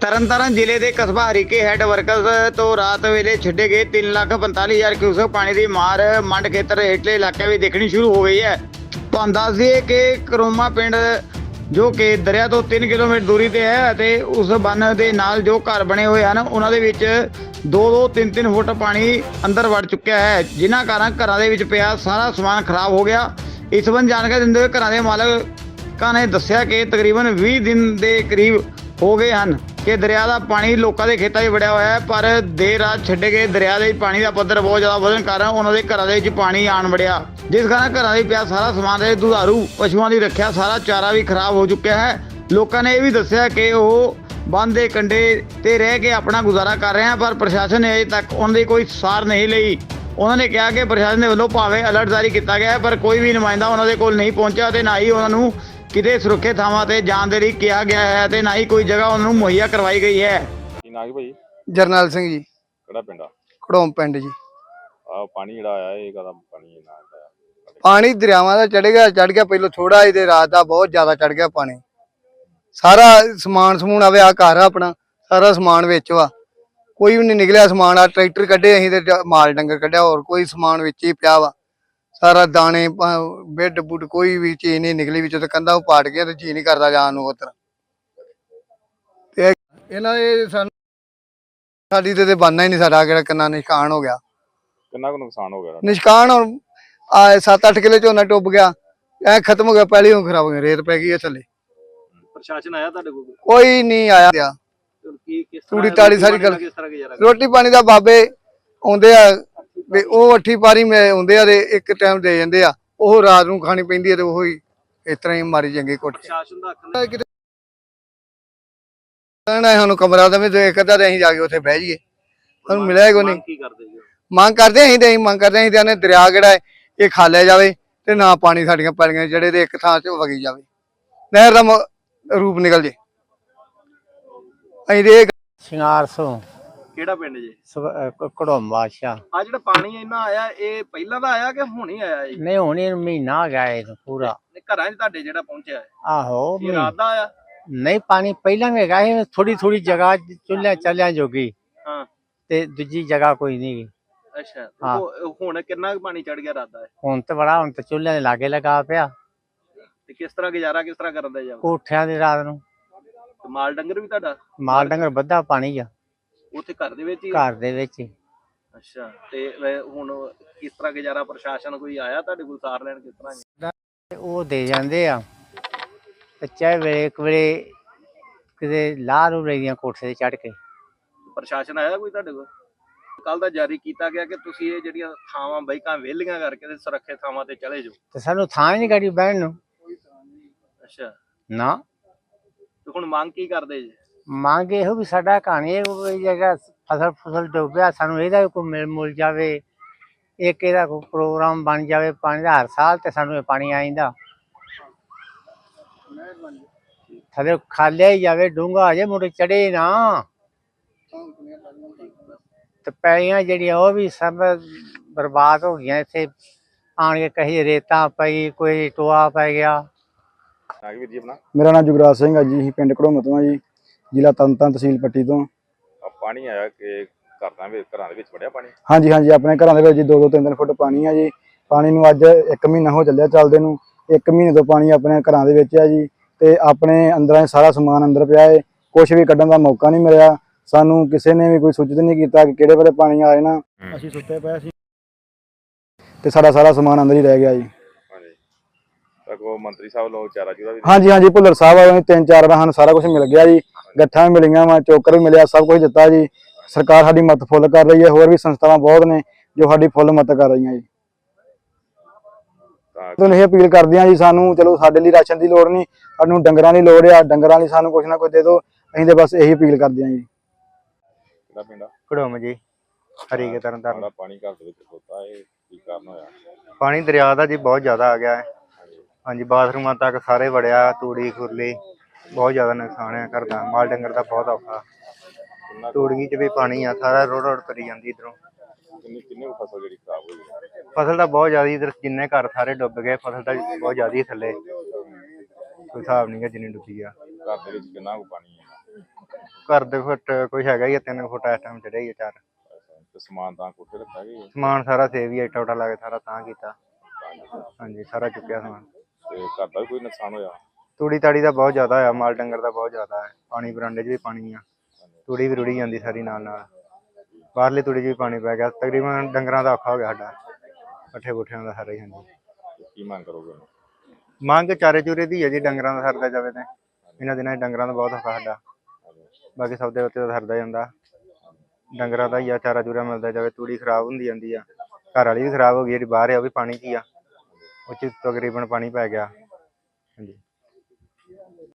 ਤਰਨਤਾਰਨ ਜ਼ਿਲ੍ਹੇ ਦੇ ਕਸਬਾ ਹਰੀਕੇ ਹੈੱਡ ਵਰਕਰਸ ਤੋਂ ਰਾਤ ਵੇਲੇ ਛੱਡੇ ਗਏ 345000 ਕਿਊਸਕ ਪਾਣੀ ਦੀ ਮਾਰ ਮੰਡ ਖੇਤਰ ਹੇਠਲੇ ਇਲਾਕੇ ਵਿੱਚ ਦੇਖਣੀ ਸ਼ੁਰੂ ਹੋ ਗਈ ਹੈ। ਤੁਹਾਨੂੰ ਦੱਸ ਦਈਏ ਕਿ ਕਰੋਮਾ ਪਿੰਡ, ਜੋ ਕਿ ਦਰਿਆ ਤੋਂ 3 ਕਿਲੋਮੀਟਰ ਦੂਰੀ ਤੇ ਹੈ ਅਤੇ ਉਸ ਬੰਨ ਦੇ ਨਾਲ ਜੋ ਘਰ ਬਣੇ ਹੋਏ ਹਨ, ਉਹਨਾਂ ਦੇ ਵਿੱਚ 2-2 3-3 ਫੁੱਟ ਪਾਣੀ ਅੰਦਰ ਵੜ ਚੁੱਕਿਆ ਹੈ। ਜਿਨ੍ਹਾਂ ਕਾਰਨ ਘਰਾਂ ਦੇ ਵਿੱਚ ਪਿਆ ਸਾਰਾ ਸਮਾਨ ਖਰਾਬ ਹੋ ਗਿਆ। ਇਸ ਸੰਬੰਧ ਜਾਣਕਾਰੀ ਦਿੰਦੇ ਹੋਏ ਘਰਾਂ ਦੇ ਮਾਲਕਾਂ ਨੇ ਦੱਸਿਆ ਕਿ ਤਕਰੀਬਨ 20 ਦਿਨ ਦੇ ਕਰੀਬ ਹੋ ਗਏ ਹਨ ਕਿ ਦਰਿਆ ਦਾ ਪਾਣੀ ਲੋਕਾਂ ਦੇ ਖੇਤਾਂ 'ਚ ਵੜਿਆ ਹੋਇਆ ਹੈ, ਪਰ ਦੇਰ ਰਾਤ ਛੱਡੇ ਗਏ ਦਰਿਆ ਦੇ ਪਾਣੀ ਦਾ ਪੱਧਰ ਬਹੁਤ ਜ਼ਿਆਦਾ ਵਧਣ ਕਾਰਨ ਉਹਨਾਂ ਦੇ ਘਰਾਂ ਦੇ ਵਿੱਚ ਪਾਣੀ ਆਣ ਵੜਿਆ। ਜਿਸ ਕਾਰਨ ਘਰਾਂ ਦੇ ਪਿਆ ਸਾਰਾ ਸਮਾਨ ਦੇ ਦੁਧਾਰੂ ਪਸ਼ੂਆਂ ਦੀ ਰੱਖਿਆ, ਸਾਰਾ ਚਾਰਾ ਵੀ ਖਰਾਬ ਹੋ ਚੁੱਕਿਆ ਹੈ। ਲੋਕਾਂ ਨੇ ਇਹ ਵੀ ਦੱਸਿਆ ਕਿ ਉਹ ਬੰਦ ਦੇ ਕੰਢੇ ਤੇ ਰਹਿ ਕੇ ਆਪਣਾ ਗੁਜ਼ਾਰਾ ਕਰ ਰਹੇ ਹਨ, ਪਰ ਪ੍ਰਸ਼ਾਸਨ ਨੇ ਅਜੇ ਤੱਕ ਉਹਨਾਂ ਦੀ ਕੋਈ ਸਾਰ ਨਹੀਂ ਲਈ। ਉਹਨਾਂ ਨੇ ਕਿਹਾ ਕਿ ਪ੍ਰਸ਼ਾਸਨ ਦੇ ਵੱਲੋਂ ਭਾਵੇਂ ਅਲਰਟ ਜਾਰੀ ਕੀਤਾ ਗਿਆ ਹੈ, ਪਰ ਕੋਈ ਵੀ ਨੁਮਾਇੰਦਾ ਉਹਨਾਂ ਦੇ ਕੋਲ ਨਹੀਂ ਪਹੁੰਚਿਆ ਤੇ ਨਾ ਹੀ ਉਹਨਾਂ ਨੂੰ ਕਿਤੇ ਸੁਰੱਖਿਅਤ ਥਾਵਾਂ ਤੇ ਜਾਣ ਦੇ ਲਈ ਕਿਹਾ ਗਿਆ ਹੈ ਤੇ ਨਾ ਹੀ ਕੋਈ ਜਗ੍ਹਾ ਉਹਨਾਂ ਨੂੰ ਮੁਹੱਈਆ ਕਰਵਾਈ ਗਈ ਹੈ। ਕੀ ਨਾਂ ਕੀ ਭਾਈ? ਜਰਨੈਲ ਸਿੰਘ ਜੀ। ਕਿਹੜਾ ਪਿੰਡ ਆ? ਖੜੋਮ ਪਿੰਡ ਜੀ। ਆ ਪਾਣੀ ਜਿਹੜਾ ਆਇਆ ਇਹ ਕਦਾ ਪਾਣੀ ਨਾ ਆਇਆ? ਪਾਣੀ ਦਰਿਆਵਾਂ ਦਾ ਚੜ ਗਿਆ ਚੜ ਗਿਆ ਪਹਿਲਾਂ ਥੋੜਾ ਇਹਦੇ ਰਾਤ ਦਾ ਬਹੁਤ ਜ਼ਿਆਦਾ ਚੜ ਗਿਆ ਪਾਣੀ। ਸਾਰਾ ਸਮਾਨ ਸਮੂਨ ਆਵੇ ਆ ਘਰ ਆ ਆਪਣਾ ਸਾਰਾ ਸਮਾਨ ਵਿੱਚ ਵਾ। ਕੋਈ ਵੀ ਨਹੀਂ ਨਿਕਲਿਆ ਸਮਾਨ ਆ ਟਰੈਕਟਰ ਕੱਢੇ ਅਸੀਂ ਤੇ ਜ- ਮਾਲ ਡੰਗਰ ਕੱਢਿਆ ਹੋਰ ਕੋਈ ਸਮਾਨ ਵਿੱਚ ਹੀ ਪਿਆ ਵਾ। ਸਾਰਾ ਦਾਣੇ ਬੈੱਡ ਬੁੱਡ ਕੋਈ ਵੀ ਚੀਜ਼ ਨਹੀਂ ਨਿਕਲੀ ਵਿੱਚੋਂ ਤੇ ਕੰਧਾਂ ਉਹ ਪਾਟ ਗਿਆ ਤੇ ਜੀ ਨਹੀਂ ਕਰਦਾ ਜਾਣ ਨੂੰ ਉਧਰ ਤੇ ਇਹਨਾਂ ਇਹ ਸਾਨੂੰ ਸਾਡੀ ਤੇ ਤੇ ਬਣਨਾ ਹੀ ਨਹੀਂ ਸਾਡਾ ਕਿਹੜਾ ਕਿੰਨਾ ਨਿਸ਼ਕਾਨ ਹੋ ਗਿਆ। ਕਿੰਨਾ ਕੁ ਨੁਕਸਾਨ ਹੋ ਗਿਆ ਨਿਸ਼ਕਾਨ ਹੁਣ ਆ 7-8 ਕਿਲੋ ਝੋਨਾ ਡੁੱਬ ਗਿਆ ਐ ਖਤਮ ਹੋ ਗਿਆ ਪਹਿਲੀ ਹੁਣ ਖਰਾਬ ਹੋ ਗਿਆ ਰੇਤ ਪੈ ਗਈ ਹੈ ਥੱਲੇ। ਪ੍ਰਸ਼ਾਸਨ ਆਇਆ ਤੁਹਾਡੇ ਕੋਲ? ਕੋਈ ਨਹੀਂ ਆਇਆ। ਕੀ ਕਿਸ ਤੂੜੀ ਤਾੜੀ ਸਾਰੀ ਗੱਲ- ਰੋਟੀ ਪਾਣੀ ਦਾ ਬਾਬੇ ਆਉਂਦੇ ਆ ਵੀ ਉਹ ਅੱਠੀ ਪਾਰੀ ਮੇ ਆਉਂਦੇ ਆ ਤੇ ਇੱਕ ਟਾਈਮ ਦੇ ਜਾਂਦੇ ਆ। ਉਹ ਰਾਤ ਨੂੰ ਖਾਣੀ ਪੈਂਦੀ ਹੈ ਤੇ ਉਹ ਹੀ ਇਸ ਤਰ੍ਹਾਂ ਹੀ ਮਾਰੀ ਚੰਗੇ ਕੋਠੇ ਪ੍ਰਸ਼ਾਸਨ ਦਾ ਹੱਕ ਨਹੀਂ ਕਹਿਣਾ ਸਾਨੂੰ ਕਮਰਾ ਦਵੇਂ ਤੇ ਇੱਕ ਅੱਧਾ ਤੇ ਅਸੀਂ ਜਾ ਕੇ ਉੱਥੇ ਬਹਿ ਜਾਈਏ। ਸਾਨੂੰ ਮਿਲਿਆ ਕੋਈ ਨਹੀਂ। ਮੰਗ ਕੀ ਕਰਦੇ ਜੀ? ਮੰਗ ਕਰਦੇ ਹਾਂ ਅਸੀਂ ਤੇ ਅਸੀਂ ਮੰਗ ਕਰਦੇ ਅਸੀਂ ਤੇ ਆਨੇ ਦਰਿਆ ਕਿਹੜਾ ਹੈ, ਇਹ ਖਾਲਿਆ ਜਾਵੇ ਤੇ ਨਾ ਪਾਣੀ ਸਾਡੀਆਂ ਪੈਲੀਆਂ ਜਿਹੜੇ ਤੇ ਇੱਕ ਥਾਂ 'ਚ ਵਗੀ ਜਾਵੇ। ਨਹਿਰ ਦਾ ਰੂਪ ਨਿਕਲ ਜੇ। ਅਸੀਂ ਇਹ ਸ਼ਿੰਗਾਰ ਸੋ। ਕਿਹੜਾ ਪਿੰਡ ਜੀ? ਕੜੋਮ ਬਾਦਸ਼ਾਹ। ਆ ਜਿਹੜਾ ਪਾਣੀ ਇੰਨਾ ਆਇਆ ਇਹ ਪਹਿਲਾਂ ਦਾ ਆਇਆ ਕਿ ਹੁਣ ਹੀ ਆਇਆ ਜੀ? ਨਹੀਂ ਹੁਣ ਇਹ ਮਹੀਨਾ ਆ ਗਿਆ ਇਹ ਪੂਰਾ। ਇਹ ਘਰਾਂ 'ਚ ਤੁਹਾਡੇ ਜਿਹੜਾ ਪਹੁੰਚਿਆ ਹੈ। ਆਹੋ ਇਹ ਰਾਤ ਦਾ ਆਇਆ? ਨਹੀਂ ਪਾਣੀ ਪਹਿਲਾਂ ਵੀ ਹੈਗਾ ਇਹ ਥੋੜੀ ਥੋੜੀ ਜਗ੍ਹਾ ਚੁੱਲ੍ਹਿਆਂ ਚੱਲਿਆਂ ਜੋਗੀ। ਹਾਂ। ਤੇ ਦੂਜੀ ਜਗ੍ਹਾ ਕੋਈ ਨਹੀਂ ਗੀ। ਅੱਛਾ ਹਾਂ। ਉਹ- ਹੁਣ ਕਿੰਨਾ ਕੁ ਪਾਣੀ ਚੜ ਗਿਆ ਰਾਤ ਦਾ ਹੁਣ ਤੇ ਬੜਾ ਹੁਣ ਤੇ ਚੁੱਲ੍ਹਿਆਂ ਦੇ ਲਾਗੇ ਲਗਾ ਪਿਆ। ਤੇ ਕਿਸ ਤਰ੍ਹਾਂ ਗੁਜ਼ਾਰਾ ਕਿਸ ਤਰ੍ਹਾਂ ਕਰਦਾ ਜੀ ਕੋਠਿਆਂ ਦੀ ਰਾਤ ਨੂੰ। ਤੇ ਮਾਲ ਡੰਗਰ ਵੀ ਤੁਹਾਡਾ? ਮਾਲ ਡੰਗਰ ਬੱਧਾ ਪਾਣੀ ਆ। ਉੱਥੇ ਘਰ ਦੇ ਵਿੱਚ ਹੀ ਘਰ ਦੇ ਵਿੱਚ ਹੀ। ਅੱਛਾ ਤੇ ਵੈ- ਹੁਣ ਕਿਸ ਤਰ੍ਹਾਂ ਗੁਜ਼ਾਰਾ ਪ੍ਰਸ਼ਾਸਨ ਕੋਈ ਆਇਆ ਤੁਹਾਡੇ ਕੋਲ ਸਾਰ ਲੈਣ ਕਿਸ ਤਰ੍ਹਾਂ? ਤੇ ਉਹ ਦੇ ਜਾਂਦੇ ਆ। ਚਾਹੇ ਵੇਲੇ ਇੱਕ ਵੇਲੇ ਕਿਤੇ ਲਾਹ ਰੂ ਰਹੀਆਂ ਕੋਠੇ ਤੇ ਚੜ ਕੇ। ਪ੍ਰਸ਼ਾਸਨ ਆਇਆ ਕੋਈ ਤੁਹਾਡੇ ਕੋਲ? ਕੱਲ ਦਾ ਜਾਰੀ ਕੀਤਾ ਗਿਆ ਕਿ ਤੁਸੀਂ ਇਹ ਜਿਹੜੀਆਂ ਥਾਵਾਂ ਬਾਈਕਾਂ ਵਿਹਲੀਆਂ ਕਰਕੇ ਤੇ ਸੁਰੱਖਿਅਤ ਥਾਵਾਂ ਤੇ ਚਲੇ ਜਾਓ। ਤੇ ਸਾਨੂੰ ਥਾਂ ਹੀ ਨਹੀਂ ਗਾੜੀ ਬਹਿਣ ਨੂੰ। ਅੱਛਾ। ਨਾ। ਤੇ ਹੁਣ ਮੰਗ ਕੀ ਕਰਦੇ ਜੀ? ਮੰਗ ਇਹੋ ਵੀ ਸਾਡਾ ਕਹਾਣੀ ਜਗ੍ਹਾ ਫਸਲ ਫਸਲ ਡੁੱਬਿਆ ਸਾਨੂੰ ਇਹਦਾ ਕੋਈ ਮਿਲ ਮੁਲ ਜਾਵੇ ਇੱਕ ਇਹਦਾ ਕੋਈ ਪ੍ਰੋਗਰਾਮ ਬਣ ਜਾਵੇ ਪਾਣੀ ਦਾ ਹਰ ਸਾਲ ਤੇ ਸਾਨੂੰ ਇਹ ਪਾਣੀ ਆਇਂਦਾ ਥਲੇ ਖਾਲਿਆ ਹੀ ਜਾਵੇ ਡੂੰਗਾ ਅਜੇ ਮੁੜ ਚੜੇ ਨਾ। ਤੇ ਪੈਲੀਆਂ ਜਿਹੜੀਆਂ ਉਹ ਵੀ ਸਭ ਬਰਬਾਦ ਹੋ ਗਈਆਂ ਇੱਥੇ ਆਣ ਕੇ ਕਹੀ ਰੇਤਾ ਪਈ ਕੋਈ ਟੋਆ ਪੈ ਗਿਆ। ਮੇਰਾ ਨਾਮ ਜੁਗਰਾਜ ਸਿੰਘ ਹੈ ਜੀ ਅਸੀਂ ਪਿੰਡ ਹਾਂ ਜੀ। ਜ਼ਿਲ੍ਹਾ ਤਨਤਨ ਤਹਿਸੀਲ ਪੱਟੀ ਤੋਂ। ਆ ਪਾਣੀ ਆਇਆ ਕਿ ਘਰਾਂ ਵਿੱਚ ਘਰਾਂ ਦੇ ਵਿੱਚ ਵੜਿਆ ਪਾਣੀ? ਹਾਂਜੀ ਹਾਂਜੀ ਆਪਣੇ ਘਰਾਂ ਦੇ ਵਿੱਚ ਜੀ 2-2 3-3 ਫੁੱਟ ਪਾਣੀ ਹੈ ਜੀ। ਪਾਣੀ ਨੂੰ ਅੱਜ 1 ਮਹੀਨਾ ਹੋ ਚੱਲਿਆ ਚੱਲਦੇ ਨੂੰ। 1 ਮਹੀਨੇ ਤੋਂ ਪਾਣੀ ਆਪਣੇ ਘਰਾਂ ਦੇ ਵਿੱਚ ਹੈ ਜੀ ਤੇ ਆਪਣੇ ਅੰਦਰਾਂ ਸਾਰਾ ਸਮਾਨ ਅੰਦਰ ਪਿਆ ਹੈ ਕੁਝ ਵੀ ਕੱਢਣ ਦਾ ਮੌਕਾ ਨਹੀਂ ਮਿਲਿਆ। ਸਾਨੂੰ ਕਿਸੇ ਨੇ ਵੀ ਕੋਈ ਸੂਚਿਤ ਨਹੀਂ ਕੀਤਾ ਕਿ ਕਿਹੜੇ ਵੇਲੇ ਪਾਣੀ ਆ ਜਾਣਾ। ਅਸੀਂ ਸੁੱਤੇ ਪਏ ਸੀ। ਤੇ ਸਾਡਾ ਸਾਰਾ ਸਮਾਨ ਅੰਦਰ ਹੀ ਰਹਿ ਗਿਆ ਜੀ। ਹਾਂਜੀ। ਤਾਂ ਕੋ ਮੰਤਰੀ ਸਾਹਿਬ ਲੋ ਚਾਰਾ ਚੂਰਾ ਵੀ ਹਾਂਜੀ ਹਾਂਜੀ ਭੁੱਲਰ ਸਾਹਿਬ ਨੇ ਤਿੰਨ ਚਾਰ ਵਾਰ ਸਾਨੂੰ ਸਾਰਾ ਕੁਝ ਮਿਲ ਗਿਆ ਜੀ। ਗੱਠਾਂ ਵੀ ਮਿਲੀਆਂ ਵਾ ਚੋਕਰ ਵੀ ਮਿਲਿਆ ਸਭ ਕੁਝ ਦਿੱਤਾ ਜੀ। ਸਰਕਾਰ ਸਾਡੀ ਮਦਦ ਫੁੱਲ ਕਰ ਰਹੀ ਹੈ ਹੋਰ ਵੀ ਸੰਸਥਾਵਾਂ ਬਹੁਤ ਨੇ ਜੋ ਸਾਡੀ ਫੁੱਲ ਮਦਦ ਕਰ ਰਹੀਆਂ ਜੀ। ਤਾਂ ਤੁਹਾਨੂੰ ਇਹ ਅਪੀਲ ਕਰਦੇ ਹਾਂ ਜੀ ਸਾਨੂੰ ਚਲੋ ਸਾਡੇ ਲਈ ਰਾਸ਼ਨ ਦੀ ਲੋੜ ਨਹੀਂ ਸਾਨੂੰ ਡੰਗਰਾਂ ਦੀ ਲੋੜ ਆ ਡੰਗਰਾਂ ਲਈ ਸਾਨੂੰ ਕੁਝ ਨਾ ਕੁਝ ਦੇ ਦਿਓ ਅਸੀਂ ਤੇ ਬਸ ਇਹੀ ਅਪੀਲ ਕਰਦੇ ਹਾਂ ਜੀ। ਕਿਹੜਾ ਪਿੰਡ ਆ? ਘੜੋਮ ਜੀ ਤਰਨ ਤਾਰਨ ਪਾਣੀ ਘਰ ਦੇ ਵਿੱਚ ਖੋਤਾ ਇਹ ਕੀ ਕਾਰਨ ਹੋਇਆ? ਪਾਣੀ ਦਰਿਆ ਦਾ ਜੀ ਬਹੁਤ ਜ਼ਿਆਦਾ ਆ ਗਿਆ ਹੈ। ਹਾਂਜੀ। ਬਾਥਰੂਮਾਂ ਤੱਕ ਸਾਰੇ ਵੜਿਆ ਤੂੜੀ ਖੁਰਲੀ ਬਹੁਤ ਜ਼ਿਆਦਾ ਨੁਕਸਾਨ ਹੈ ਘਰ ਦਾ ਮਾਲ ਡੰਗਰ ਦਾ ਬਹੁਤ ਔਖਾ। ਕਿੰਨਾ ਕੁ- ਤੂੜੀ 'ਚ ਵੀ ਪਾਣੀ ਆ ਸਾਰਾ ਰੋੜ ਰੋੜ ਤਰੀ ਜਾਂਦੀ ਇਧਰੋਂ। ਕਿੰਨੀ ਕਿੰਨੀ ਕੁ ਫਸਲ ਜਿਹੜੀ ਖਰਾਬ ਹੋ? ਗਈ ਫਸਲ ਤਾਂ ਬਹੁਤ ਜ਼ਿਆਦਾ ਇਧਰ ਜਿੰਨੇ ਘਰ ਸਾਰੇ ਡੁੱਬ ਗਏ ਫਸਲ ਤਾਂ ਬਹੁਤ ਜ਼ਿਆਦਾ ਹੀ ਥੱਲੇ। ਕੋਈ ਹਿਸਾਬ ਨਹੀਂ ਹੈ ਜਿੰਨੀ ਡੁੱਬੀ ਆ। ਘਰ ਦੇ ਵਿੱਚ ਕਿੰਨਾ ਕੁ ਪਾਣੀ ਹੈ? ਘਰ ਦੇ ਫੁੱਟ ਕੋਈ ਹੈਗਾ ਹੀ ਆ 3 ਫੁੱਟ ਇਸ ਟਾਈਮ ਚੜਿਆ ਹੀ ਆ ਚਾਰ। ਤੇ ਸਮਾਨ ਤਾਂ ਕੋਠੇ ਰੱਖਿਆ ਗਿਆ ਸਮਾਨ ਸਾਰਾ ਸੇਵ ਹੀ ਇੱਟਾ ਉਟਾ ਲਾ ਕੇ ਸਾਰਾ ਤਾਂ ਕੀਤਾ। ਹਾਂਜੀ ਸਾਰਾ ਚੁੱਕਿਆ ਸਮਾਨ। ਤੇ ਘਰ ਦਾ ਵੀ ਕੋਈ ਨੁਕਸਾਨ ਹੋਇਆ? ਤੂੜੀ ਤਾੜੀ ਦਾ ਬਹੁਤ ਜ਼ਿਆਦਾ ਹੋਇਆ ਮਾਲ ਡੰਗਰ ਦਾ ਬਹੁਤ ਜ਼ਿਆਦਾ ਹੈ ਪਾਣੀ ਬਰਾਂਡੇ 'ਚ ਵੀ ਪਾਣੀ ਆ। ਤੂੜੀ ਵੀ ਰੁੜੀ ਜਾਂਦੀ ਸਾਰੀ ਨਾਲ ਨਾਲ। ਬਾਹਰਲੀ ਤੂੜੀ 'ਚ ਵੀ ਪਾਣੀ ਪੈ ਗਿਆ। ਤਕਰੀਬਨ ਡੰਗਰਾਂ ਦਾ ਔਖਾ ਹੋ ਗਿਆ ਸਾਡਾ। ਪੱਠੇ ਪੁੱਠਿਆਂ ਦਾ ਸਾਰਾ ਹੀ ਹਾਂਜੀ। ਕੀ ਮੰਗ ਕਰੋਗੇ ਹੁਣ? ਮੰਗ ਚਾਰੇ ਚੂਰੇ ਦੀ ਹੈ ਜੀ ਡੰਗਰਾਂ ਦਾ ਸਰਦਾ ਜਾਵੇ ਤੇ। ਇਹਨਾਂ ਦਿਨਾਂ 'ਚ ਡੰਗਰਾਂ ਦਾ ਬਹੁਤ ਔਖਾ ਸਾਡਾ। ਬਾਕੀ ਸੌਦੇ ਉੱਤੇ ਤਾਂ ਸਰਦਾ ਜਾਂਦਾ। ਡੰਗਰਾਂ ਦਾ ਹੀ ਆ ਚਾਰਾ ਚੂਰਾ ਮਿਲਦਾ ਜਾਵੇ ਤੂੜੀ ਖਰਾਬ ਹੁੰਦੀ ਜਾਂਦੀ ਆ। ਘਰ ਵਾਲੀ ਵੀ ਖਰਾਬ ਹੋ ਗਈ ਜਿਹੜੀ ਬਾਹਰ ਆ ਉਹ ਵੀ ਪਾਣੀ 'ਚ ਹੀ ਆ। ਉਹ 'ਚ ਤਕਰੀਬਨ ਪਾਣੀ ਪੈ ਗਿਆ। ਹਾਂਜੀ।